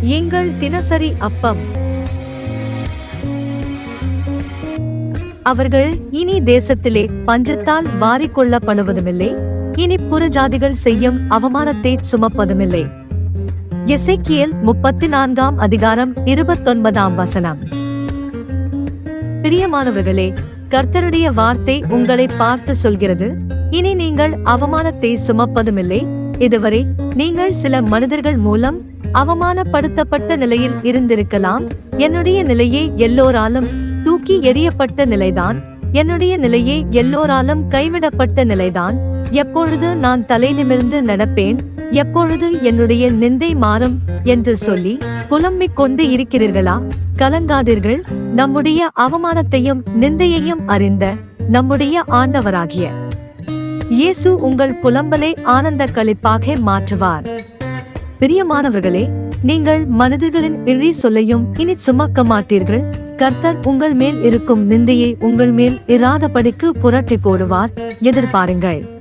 எங்கள் தினசரி அப்பம். அவர்கள் இனி தேசத்திலே பஞ்சத்தால் வாரிக்கொள்ளப்படுவதுமில்லை. இனி புறஜாதிகள் செய்யும் அவமானத்தை சுமப்பதுமில்லை. எசைக்கியல் முப்பத்தி நான்காம் அதிகாரம் இருபத்தொன்பதாம் வசனம். பிரியமானவர்களே கர்த்தருடைய வார்த்தை உங்களை பார்த்து சொல்கிறது. இனி நீங்கள் அவமானத்தை சுமப்பதுமில்லை. இதுவரை நீங்கள் சில மனிதர்கள் மூலம் அவமானப்படுத்தப்பட்ட நிலையில் இருந்திருக்கலாம். என்னுடைய நிலையே எல்லோராலும் தூக்கி எறியப்பட்ட நிலைதான். என்னுடைய நிலையே எல்லோராலும் கைவிடப்பட்ட நிலைதான். எப்பொழுது நான் தலை நிமிர்ந்து நடப்பேன் எப்பொழுது என்னுடைய நிந்தை மாறும் என்று சொல்லி புலம்பிக் கொண்டு இருக்கிறீர்களா? கலங்காதீர்கள். நம்முடைய அவமானத்தையும் நிந்தையையும் அறிந்த நம்முடைய ஆண்டவராகிய இயேசு உங்கள் புலம்பலை ஆனந்த களிப்பாக மாற்றுவார். பிரியமானவர்களே நீங்கள் மனிதர்களின் இழி சொல்லையும் இனி சுமக்க மாட்டீர்கள். கர்த்தர் உங்கள் மேல் இருக்கும் நிந்தையை உங்கள் மேல் இராதபடிக்கு புரட்டி போடுவார். எதிர்பாருங்கள்.